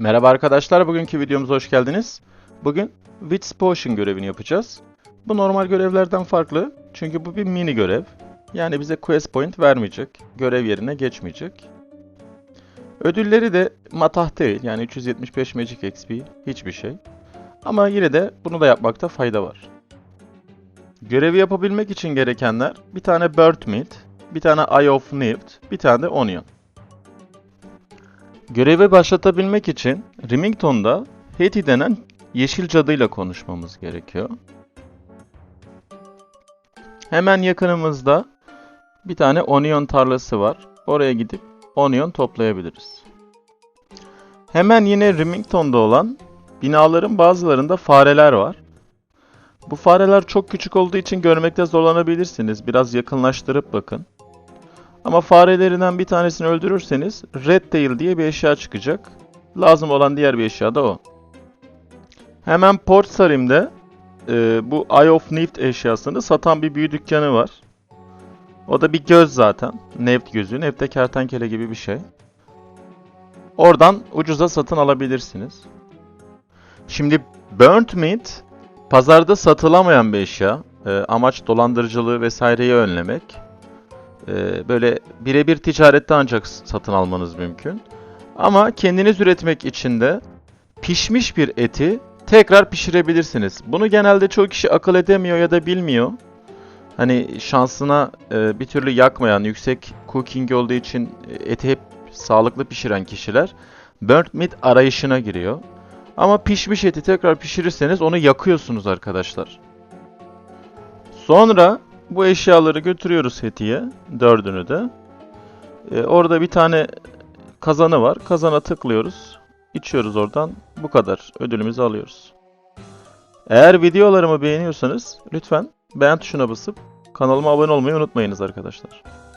Merhaba arkadaşlar, bugünkü videomuza hoş geldiniz. Bugün Wits Potion görevini yapacağız. Bu normal görevlerden farklı çünkü bu bir mini görev. Yani bize quest point vermeyecek, görev yerine geçmeyecek. Ödülleri de matah değil, yani 375 Magic XP hiçbir şey. Ama yine de bunu da yapmakta fayda var. Görevi yapabilmek için gerekenler bir tane Bird Meat, bir tane Eye of Newt, bir tane de Onion. Görevi başlatabilmek için Remington'da Hetty denen yeşil cadıyla konuşmamız gerekiyor. Hemen yakınımızda bir tane onion tarlası var. Oraya gidip onion toplayabiliriz. Hemen yine Remington'da olan binaların bazılarında fareler var. Bu fareler çok küçük olduğu için görmekte zorlanabilirsiniz. Biraz yakınlaştırıp bakın. Ama farelerinden bir tanesini öldürürseniz Red Tail diye bir eşya çıkacak. Lazım olan diğer bir eşya da o. Hemen Port Sarim'de e, bu Eye of Neft eşyasını satan bir büyü dükkanı var. O da bir göz zaten. Neft gözü. Neft de kertenkele gibi bir şey. Oradan ucuza satın alabilirsiniz. Şimdi Burnt Meat pazarda satılamayan bir eşya. E, amaç dolandırıcılığı vesaireyi önlemek. Ee, böyle birebir ticarette ancak satın almanız mümkün. Ama kendiniz üretmek için de pişmiş bir eti tekrar pişirebilirsiniz. Bunu genelde çoğu kişi akıl edemiyor ya da bilmiyor. Hani şansına e, bir türlü yakmayan, yüksek cooking olduğu için e, eti hep sağlıklı pişiren kişiler burnt meat arayışına giriyor. Ama pişmiş eti tekrar pişirirseniz onu yakıyorsunuz arkadaşlar. Sonra bu eşyaları götürüyoruz Heti'ye. Dördünü de. Ee, orada bir tane kazanı var. Kazana tıklıyoruz. İçiyoruz oradan. Bu kadar. Ödülümüzü alıyoruz. Eğer videolarımı beğeniyorsanız lütfen beğen tuşuna basıp kanalıma abone olmayı unutmayınız arkadaşlar.